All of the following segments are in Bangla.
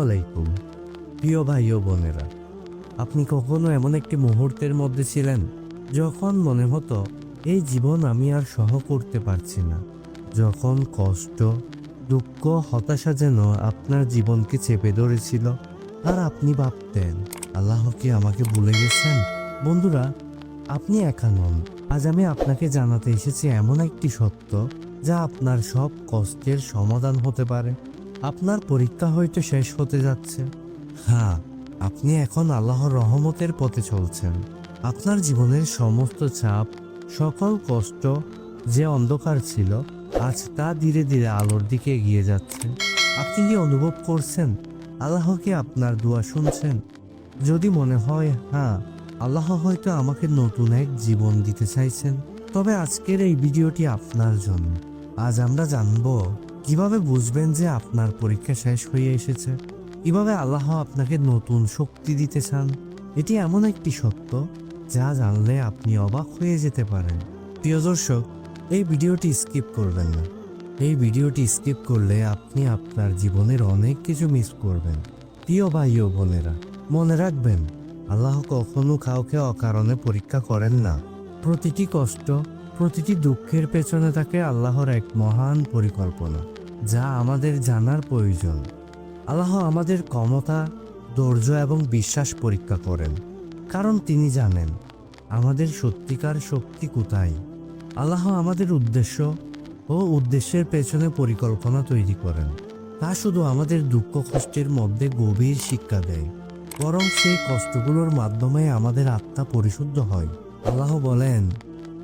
আলাইকুম। প্রিয় ভাই ও বোনেরা, আপনি কখনো এমন একটি মুহূর্তের মধ্যে ছিলেন যখন মনে হতো এই জীবন আমি আর সহ করতে পারছি না? যখন কষ্ট, দুঃখ, হতাশা যেন আপনার জীবনকে চেপে ধরেছিল? আর আপনি ভাবতেন, আল্লাহ কি আমাকে ভুলে গেছেন? বন্ধুরা, আপনি একা নন। আজ আমি আপনাকে জানাতে এসেছি এমন একটি সত্য যা আপনার সব কষ্টের সমাধান হতে পারে। আপনার পরীক্ষা হয়তো শেষ হতে যাচ্ছে। হ্যাঁ আপনি এখন আল্লাহর রহমতের পথে চলছেন। আপনার জীবনের সমস্ত চাপ, সকল কষ্ট যে অন্ধকার ছিল, আজ তা ধীরে ধীরে আলোর দিকে এগিয়ে যাচ্ছে। আপনি কি অনুভব করছেন? আল্লাহকে আপনার দোয়া শুনছেন? যদি মনে হয় হ্যাঁ আল্লাহ হয়তো আমাকে নতুন এক জীবন দিতে চাইছেন। তবে আজকের এই ভিডিওটি আপনার জন্য। আজ আমরা জানব কীভাবে বুঝবেন যে আপনার পরীক্ষা শেষ হয়ে এসেছে? কীভাবে আল্লাহ আপনাকে নতুন শক্তি দিতে চান? এটি এমন একটি সত্য যা জানলে আপনি অবাক হয়ে যেতে পারেন। প্রিয় দর্শক, এই ভিডিওটি স্কিপ করবেন না। এই ভিডিওটি স্কিপ করলে আপনি আপনার জীবনের অনেক কিছু মিস করবেন। প্রিয় ভাই ও বোনেরা, মনে রাখবেন, আল্লাহ কখনো কাউকে অকারণে পরীক্ষা করেন না। প্রতিটি কষ্ট, প্রতিটি দুঃখের পেছনে থাকে আল্লাহর এক মহান পরিকল্পনা। যা আমাদের জানার প্রয়োজন। আল্লাহ আমাদের ক্ষমতা, ধৈর্য এবং বিশ্বাস পরীক্ষা করেন। কারণ তিনি জানেন, আমাদের সত্যিকার শক্তি কোথায়। আল্লাহ আমাদের উদ্দেশ্য ও উদ্দেশ্যের পেছনে পরিকল্পনা তৈরি করেন। তা শুধু আমাদের দুঃখ কষ্টের মধ্যে গভীর শিক্ষা দেয়। বরং সেই কষ্টগুলোর মাধ্যমে আমাদের আত্মা পরিশুদ্ধ হয়। আল্লাহ বলেন,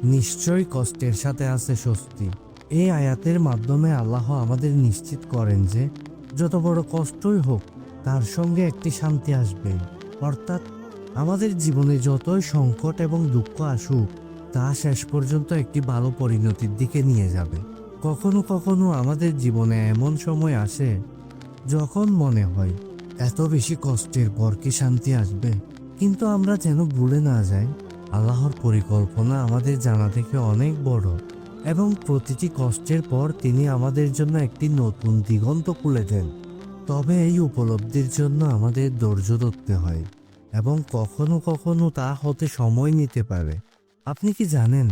নিশ্চয়ই কষ্টের সাথে আছে স্বস্তি। এই আয়াতের মাধ্যমে আল্লাহ আমাদের নিশ্চিত করেন যে যত বড় কষ্টই হোক, তার সঙ্গে একটি শান্তি আসবে। অর্থাৎ আমাদের জীবনে যতই সংকট এবং দুঃখ আসুক, তা শেষ পর্যন্ত একটি ভালো পরিণতির দিকে নিয়ে যাবে। কখনো কখনো আমাদের জীবনে এমন সময় আসে যখন মনে হয়, এত বেশি কষ্টের পর কি শান্তি আসবে? কিন্তু আমরা যেন ভুলে না যাই, আল্লাহর পরিকল্পনা আমাদের জানা থেকে অনেক বড়। এবং প্রতিটি কষ্টের পর তিনি আমাদের জন্য একটি নতুন দিগন্ত খুলে দেন। তবে এই উপলব্ধির জন্য আমাদের ধৈর্য ধরতে হয় এবং কখনো কখনো তা হতে সময় নিতে পারে। আপনি কি জানেন,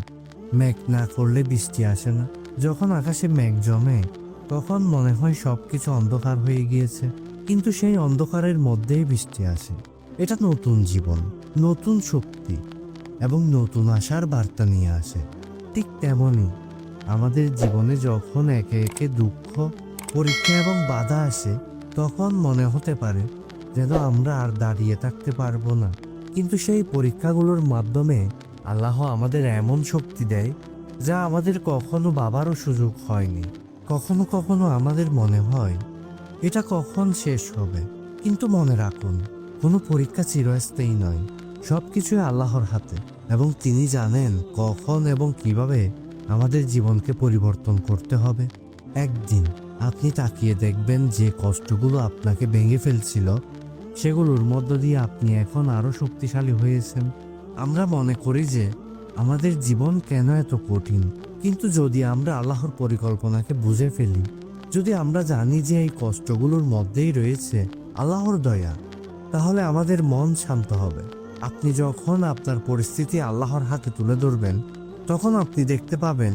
মেঘ না করলে বৃষ্টি আসে না। যখন আকাশে মেঘ জমে, তখন মনে হয় সব কিছু অন্ধকার হয়ে গিয়েছে। কিন্তু সেই অন্ধকারের মধ্যেই বৃষ্টি আসে। এটা নতুন জীবন, নতুন শক্তি এবং নতুন আশার বার্তা নিয়ে আসে। ঠিক তেমনই আমাদের জীবনে যখন একে একে দুঃখ, পরীক্ষা এবং বাধা আসে, তখন মনে হতে পারে যেন আমরা আর দাঁড়িয়ে থাকতে পারব না। কিন্তু সেই পরীক্ষাগুলোর মাধ্যমে আল্লাহ আমাদের এমন শক্তি দেয় যা আমাদের কখনো বাবারও সুযোগ হয়নি। কখনো কখনো আমাদের মনে হয়, এটা কখন শেষ হবে? কিন্তু মনে রাখুন, কোনো পরীক্ষা চিরস্থায়ী নয়। সব কিছুই আল্লাহর হাতে এবং তিনি জানেন কখন এবং কীভাবে আমাদের জীবনকে পরিবর্তন করতে হবে। একদিন আপনি তাকিয়ে দেখবেন যে কষ্টগুলো আপনাকে ভেঙে ফেলছিল, সেগুলোর মধ্য দিয়ে আপনি এখন আরও শক্তিশালী হয়েছেন। আমরা মনে করি যে আমাদের জীবন কেন এত কঠিন? কিন্তু যদি আমরা আল্লাহর পরিকল্পনাকে বুঝে ফেলি, যদি আমরা জানি যে এই কষ্টগুলোর মধ্যেই রয়েছে আল্লাহর দয়া, তাহলে আমাদের মন শান্ত হবে। আপনি যখন আপনার পরিস্থিতি আল্লাহর হাতে তুলে ধরবেন তখন আপনি দেখতে পাবেন,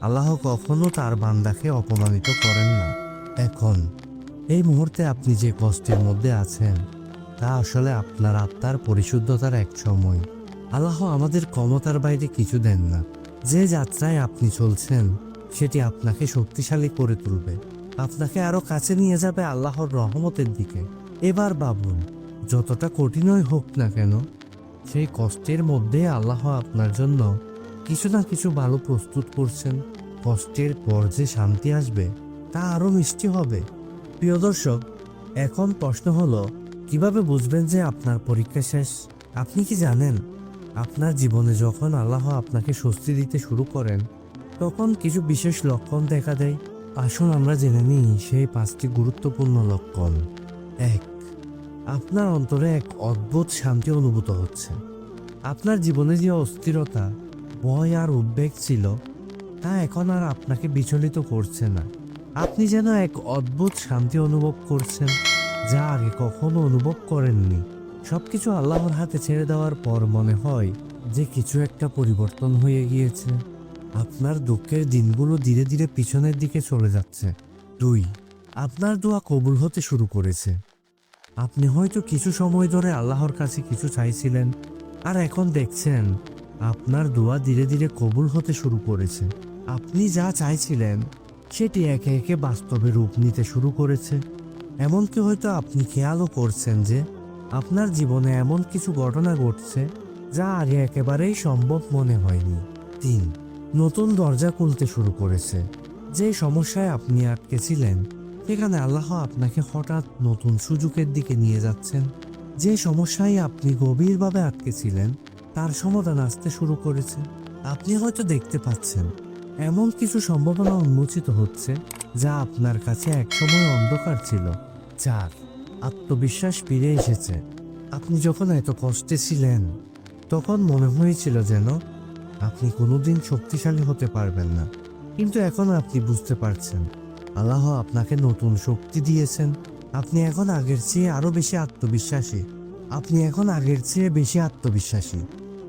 আল্লাহ কখনো তার বান্দাকে অপমানিত করেন না। এখন, এই মুহূর্তে আপনি যে কষ্টের মধ্যে আছেন, তা আসলে আপনার আত্মার পরিশুদ্ধতার এক সময়। আল্লাহ আমাদের ক্ষমতার বাইরে কিছু দেন না। যে যাত্রায় আপনি চলছেন, সেটি আপনাকে শক্তিশালী করে তুলবে। আপনাকে আরও কাছে নিয়ে যাবে আল্লাহর রহমতের দিকে। এবার ভাবুন, যতটা কঠিনই হোক না কেন, সেই কষ্টের মধ্যে আল্লাহ আপনার জন্য কিছু না কিছু ভালো প্রস্তুত করছেন। কষ্টের পর যে শান্তি আসবে, তা আরও মিষ্টি হবে। প্রিয় দর্শক, এখন প্রশ্ন হলো, কীভাবে বুঝবেন যে আপনার পরীক্ষা শেষ? আপনি কি জানেন? আপনার জীবনে যখন আল্লাহ আপনাকে স্বস্তি দিতে শুরু করেন, তখন কিছু বিশেষ লক্ষণ দেখা দেয়। আসুন আমরা জেনে নিই সেই পাঁচটি গুরুত্বপূর্ণ লক্ষণ। এক, আপনার অন্তরে এক অদ্ভুত শান্তি অনুভূত হচ্ছে। আপনার জীবনে যে অস্থিরতা ভয় আর উদ্বেগ ছিল, তা এখন আর আপনাকে বিচলিত করছে না। আপনি যেন এক অদ্ভুত শান্তি অনুভব করছেন, যা আগে কখনো অনুভব করেননি। সবকিছু আল্লাহর হাতে ছেড়ে দেওয়ার পর মনে হয় যে কিছু একটা পরিবর্তন হয়ে গিয়েছে। আপনার দুঃখের দিনগুলো ধীরে ধীরে পিছনের দিকে চলে যাচ্ছে। দুই, আপনার দোয়া কবুল হতে শুরু করেছে। আপনি হয়তো কিছু সময় ধরে আল্লাহর কাছে কিছু চাইছিলেন, আর এখন দেখছেন আপনার দোয়া ধীরে ধীরে কবুল হতে শুরু করেছে। আপনি যা চাইছিলেন, সেটি একে একে বাস্তবে রূপ নিতে শুরু করেছে। এমনকি হয়তো আপনি খেয়ালও করছেন যে, আপনার জীবনে এমন কিছু ঘটনা ঘটছে, যা আগে একেবারেই সম্ভব মনে হয়নি। তিন, নতুন দরজা খুলতে শুরু করেছে। যে সমস্যায় আপনি আটকে ছিলেন, সেখানে আল্লাহ আপনাকে হঠাৎ নতুন সুযোগের দিকে নিয়ে যাচ্ছেন। যে সমস্যায় আপনি গভীরভাবে আটকে ছিলেন তার সমাধান আসতে শুরু করেছে। আপনি হয়তো দেখতে পাচ্ছেন, এমন কিছু সম্ভাবনা উন্মোচিত হচ্ছে যা আপনার কাছে একসময় অন্ধকার ছিল চার আত্মবিশ্বাস ফিরে এসেছে। আপনি যখন এত কষ্টে ছিলেন, তখন মনে হয়েছিল যেন আপনি কোনোদিন শক্তিশালী হতে পারবেন না। কিন্তু এখন আপনি বুঝতে পারছেন, আল্লাহ আপনাকে নতুন শক্তি দিয়েছেন। আপনি এখন আগের চেয়ে আরও বেশি আত্মবিশ্বাসী। আপনি এখন আগের চেয়ে বেশি আত্মবিশ্বাসী।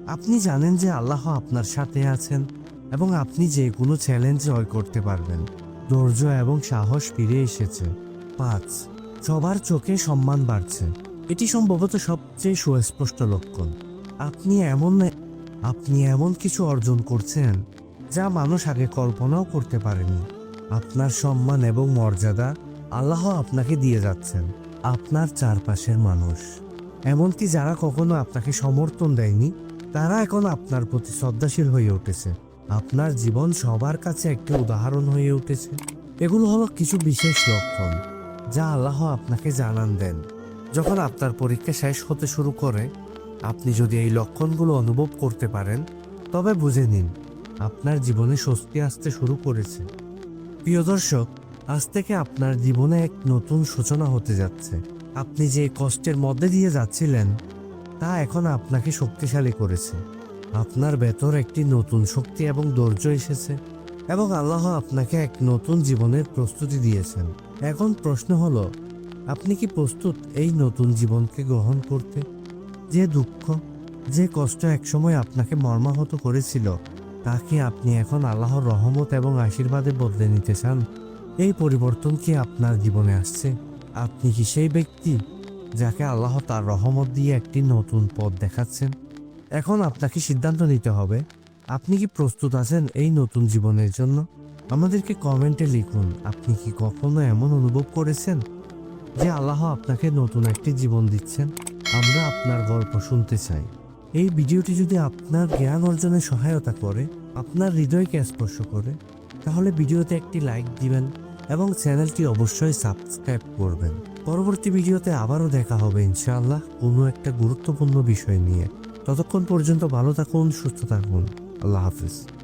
আপনি জানেন যে আল্লাহ আপনার সাথে আছেন এবং আপনি যে কোনো চ্যালেঞ্জ জয় করতে পারবেন। ধৈর্য এবং সাহস ফিরে এসেছে। পাঁচ, সবার চোখে সম্মান বাড়ছে। এটি সম্ভবত সবচেয়ে সুস্পষ্ট লক্ষণ। আপনি এমন আপনি এমন কিছু অর্জন করছেন যা মানুষ আগে কল্পনাও করতে পারেনি। আপনার সম্মান এবং মর্যাদা আল্লাহ আপনাকে দিয়ে যাচ্ছেন। আপনার চারপাশের মানুষ। এমনকি যারা কখনো আপনাকে সমর্থন দেয়নি, তারা এখন আপনার প্রতি শ্রদ্ধাশীল হয়ে উঠেছে। আপনার জীবন সবার কাছে একটি উদাহরণ হয়ে উঠেছে। এগুলো হলো কিছু বিশেষ লক্ষণ, যা আল্লাহ আপনাকে জানান দেন। যখন আপনার পরীক্ষা শেষ হতে শুরু করে, আপনি যদি এই লক্ষণগুলো অনুভব করতে পারেন, তবে বুঝে নিন, আপনার জীবনে স্বস্তি আসতে শুরু করেছে। প্রিয় দর্শক, আজ থেকে আপনার জীবনে এক নতুন সূচনা হতে যাচ্ছে। আপনি যে কষ্টের মধ্যে দিয়ে যাচ্ছিলেন, তা এখন আপনাকে শক্তিশালী করেছে। আপনার ভেতর একটি নতুন শক্তি এবং ধৈর্য এসেছে এবং আল্লাহ আপনাকে এক নতুন জীবনের প্রস্তুতি দিয়েছেন। এখন প্রশ্ন হলো, আপনি কি প্রস্তুত এই নতুন জীবনকে গ্রহণ করতে? যে দুঃখ, যে কষ্ট একসময় আপনাকে মর্মাহত করেছিল, তা কি আপনি এখন আল্লাহর রহমত এবং আশীর্বাদে বদলে নিতে চান? এই পরিবর্তন কি আপনার জীবনে আসছে? আপনি কি সেই ব্যক্তি যাকে আল্লাহ তার রহমত দিয়ে একটি নতুন পথ দেখাচ্ছেন? এখন আপনাকে সিদ্ধান্ত নিতে হবে, আপনি কি প্রস্তুত আছেন এই নতুন জীবনের জন্য? আমাদেরকে কমেন্টে লিখুন, আপনি কি কখনো এমন অনুভব করেছেন যে আল্লাহ আপনাকে নতুন একটি জীবন দিচ্ছেন? আমরা আপনার গল্প শুনতে চাই। এই ভিডিওটি যদি আপনার জ্ঞান অর্জনে সহায়তা করে, আপনার হৃদয়কে স্পর্শ করে, তাহলে ভিডিওতে একটি লাইক দিবেন এবং চ্যানেলটি অবশ্যই সাবস্ক্রাইব করবেন। পরবর্তী ভিডিওতে আবারও দেখা হবে ইনশাআল্লাহ কোনো একটা গুরুত্বপূর্ণ বিষয় নিয়ে। ততক্ষণ পর্যন্ত ভালো থাকুন, সুস্থ থাকুন। আল্লাহ হাফিজ।